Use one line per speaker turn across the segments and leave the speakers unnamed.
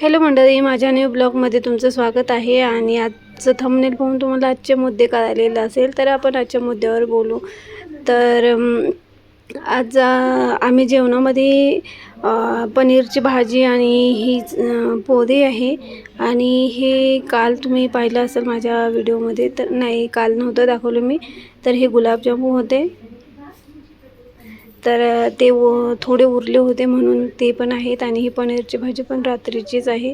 Hello मंडळी माझ्या new ब्लॉगमध्ये तुमचं स्वागत आहे आणि आजचं थंबनेल पाहून तुम्हाला आजचे मुद्दे कळालेले असेल तर आपण आजच्या मुद्द्यावर बोलू. तर आज आम्ही जेवणामध्ये पनीरची भाजी आणि ही पोदे पोहे आहे. आणि हे काल तुम्ही पाहिलं असेल माझ्या व्हिडिओमध्ये तर नाही काल नव्हतं दाखवलं मी. तर हे गुलाबजामू होते. तर ते व थोडे उरले होते म्हणून ते पण आहेत आणि ही पनीरची भाजी पण रात्रीचीच आहे.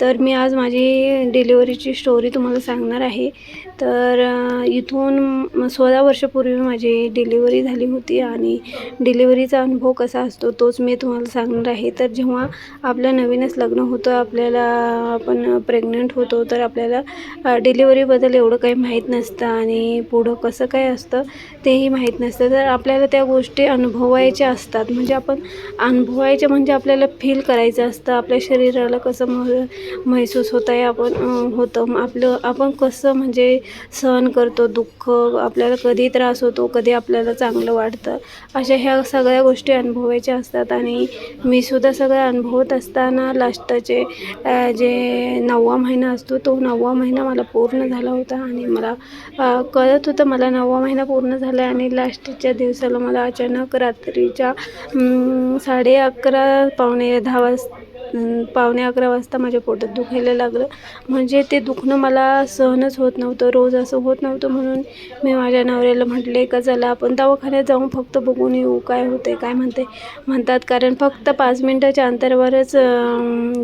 तर मी आज माझी डिलिव्हरीची स्टोरी तुम्हाला सांगणार आहे. तर इथून सोळा वर्षापूर्वी माझी डिलिव्हरी झाली होती आणि डिलिव्हरीचा अनुभव कसा असतो तोच मी तुम्हाला सांगणार आहे. तर जेव्हा आपलं नवीनच लग्न होतं आपल्याला आपण प्रेग्नंट होतो तर आपल्याला डिलिव्हरीबद्दल एवढं काही माहीत नसतं आणि पुढं कसं काय असतं तेही माहीत नसतं. तर आपल्याला त्या गोष्टी अनुभवायच्या असतात. म्हणजे आपण अनुभवायच्या म्हणजे आपल्याला फील करायचं असतं. आपल्या शरीराला कसं मग महसूस होत आहे. आपण होतं. मग आपलं आपण कसं म्हणजे सहन करतो दुःख आपल्याला कधी त्रास होतो कधी आपल्याला चांगलं वाटतं अशा ह्या सगळ्या गोष्टी अनुभवायच्या असतात. आणि मी सुद्धा सगळं अनुभवत असताना लास्टचे जे नववा महिना असतो तो नववा महिना मला पूर्ण झाला होता. आणि मला कळत होतं मला नववा महिना पूर्ण झाला आहे आणि लास्टच्या दिवसाला मला अचानक रात्रीच्या साडे अकरा पावणे दहा वाज पावणे अकरा वाजता माझ्या पोटात दुखायला लागलं. म्हणजे ते दुखणं मला सहनच होत नव्हतं रोज असं होत नव्हतं म्हणून मी माझ्या नवऱ्याला म्हटले का चला आपण दवाखान्यात जाऊन फक्त बघून येऊ काय होते काय म्हणते म्हणतात कारण फक्त पाच मिनटाच्या अंतरावरच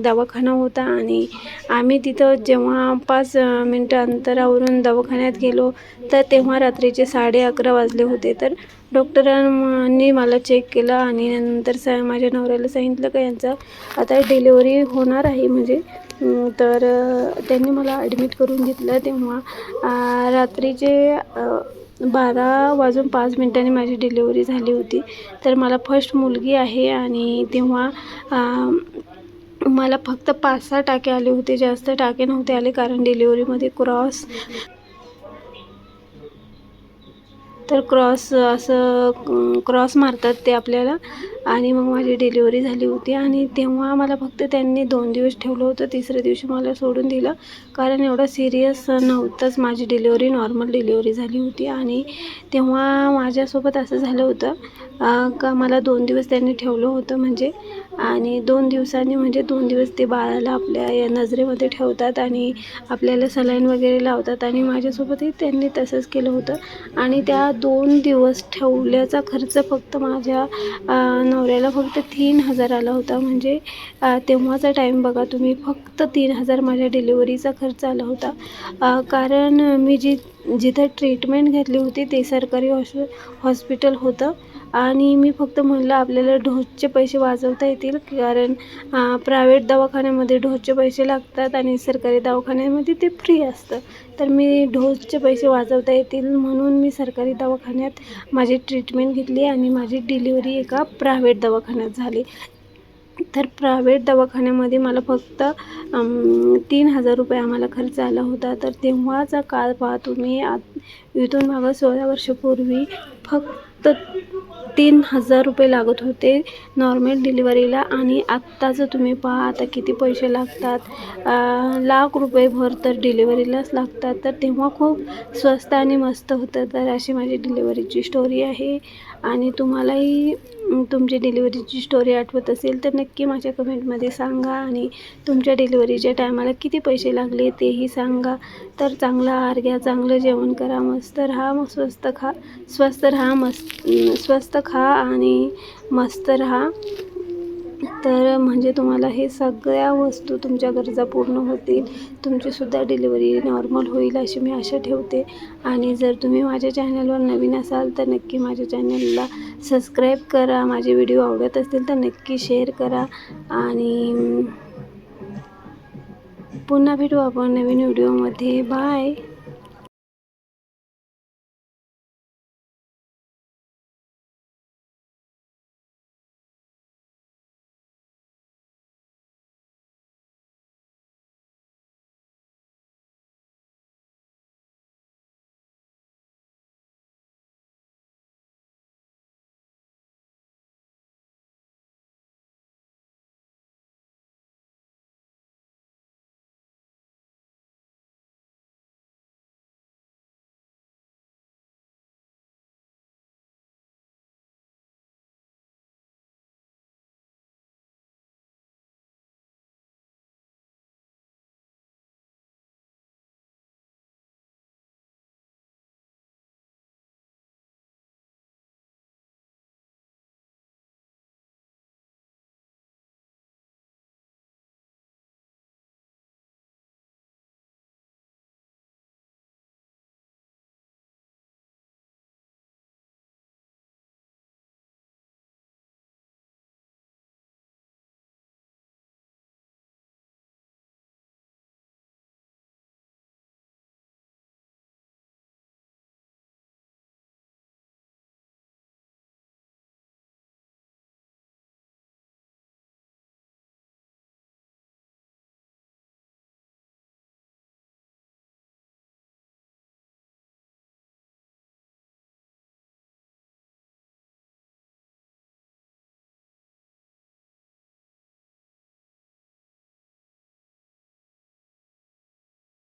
दवाखाना होता आणि आम्ही तिथं जेव्हा पाच मिनटं अंतरावरून दवाखान्यात गेलो तर तेव्हा रात्रीचे साडे अकरा वाजले होते. तर डॉक्टरांनी मला चेक केलं आणि नंतर सा माझ्या नवऱ्याला सांगितलं का यांचा आता डिलिव्हरी होणार आहे. म्हणजे तर त्यांनी मला ॲडमिट करून घेतलं तेव्हा रात्रीचे बारा वाजून पाच मिनटांनी माझी डिलिव्हरी झाली होती. तर मला फर्स्ट मुलगी आहे आणि तेव्हा मला फक्त पाच सहा टाके आले होते. जास्त टाके नव्हते आले कारण डिलिव्हरीमध्ये क्रॉस तर क्रॉस असं क्रॉस मारतात ते आपल्याला. आणि मग माझी डिलिव्हरी झाली होती आणि तेव्हा मला फक्त त्यांनी दोन दिवस ठेवलं होतं. तिसऱ्या दिवशी मला सोडून दिलं. कारण एवढं सिरियस नव्हतंच माझी डिलिव्हरी नॉर्मल डिलिव्हरी झाली होती. आणि तेव्हा माझ्यासोबत असं झालं होतं का मला दोन दिवस त्यांनी ठेवलं होतं म्हणजे. आणि दोन दिवसांनी म्हणजे दोन दिवस ते बाळाला आपल्या या नजरेमध्ये ठेवतात आणि आपल्याला सलाईन वगैरे लावतात. आणि माझ्यासोबतही त्यांनी तसंच केलं होतं. आणि त्या दोन दिवस ठेवल्याचा खर्च फक्त माझ्या नवऱ्याला फक्त तीन हजार आला होता. म्हणजे तेव्हाचा टाईम बघा तुम्ही फक्त तीन हजार माझ्या डिलिव्हरीचा खर्च आला होता. कारण मी जी जिथं ट्रीटमेंट घेतली होती ते सरकारी हॉश हॉस्पिटल होतं. आणि मी फक्त म्हणलं आपल्याला ढोसचे पैसे वाचवता येतील कारण प्रायव्हेट दवाखान्यामध्ये ढोसचे पैसे लागतात आणि सरकारी दवाखान्यामध्ये ते फ्री असतं. तर मी ढोसचे पैसे वाचवता येतील म्हणून मी सरकारी दवाखान्यात माझी ट्रीटमेंट घेतली आणि माझी डिलिव्हरी एका प्रायव्हेट दवाखान्यात झाली. तर प्रायव्हेट दवाखान्यामध्ये मला फक्त तीन हजार रुपये आम्हाला खर्च आला होता. तर तेव्हाचा काळ पहा तुम्ही आत इथून मागं सोळा वर्षापूर्वी फक्त तीन हजार रुपये लागत होते नॉर्मल डिलिव्हरीला आणि आत्ताचं तुम्ही पहा आता किती पैसे लागतात? लाख रुपये भर तर डिलिव्हरीलाच लागतात. तर तेव्हा खूप स्वस्त आणि मस्त होतं. तर अशी माझी डिलिव्हरीची स्टोरी आहे. आणि तुम्हालाही तुमची डिलिव्हरीची स्टोरी आठवत असेल तर नक्की माझ्या कमेंटमध्ये सांगा. आणि तुमच्या डिलिव्हरीच्या टायमाला किती पैसे लागले तेही सांगा. तर चांगला आहार घ्या चांगलं जेवण करा मस्त राहा मग स्वस्त खा स्वस्त राहा मस्त स्वस्त खा आणि मस्त राहा. तर म्हणजे तुम्हाला हे सगळ्या वस्तू तुमच्या गरजा पूर्ण होतील. तुमचीसुद्धा डिलिव्हरी नॉर्मल होईल अशी मी आशा ठेवते. आणि जर तुम्ही माझ्या चॅनलवर नवीन असाल तर नक्की माझ्या चॅनलला सबस्क्राईब करा. माझे व्हिडिओ आवडत असतील तर नक्की शेअर करा. आणि पुन्हा भेटू आपण नवीन व्हिडिओमध्ये बाय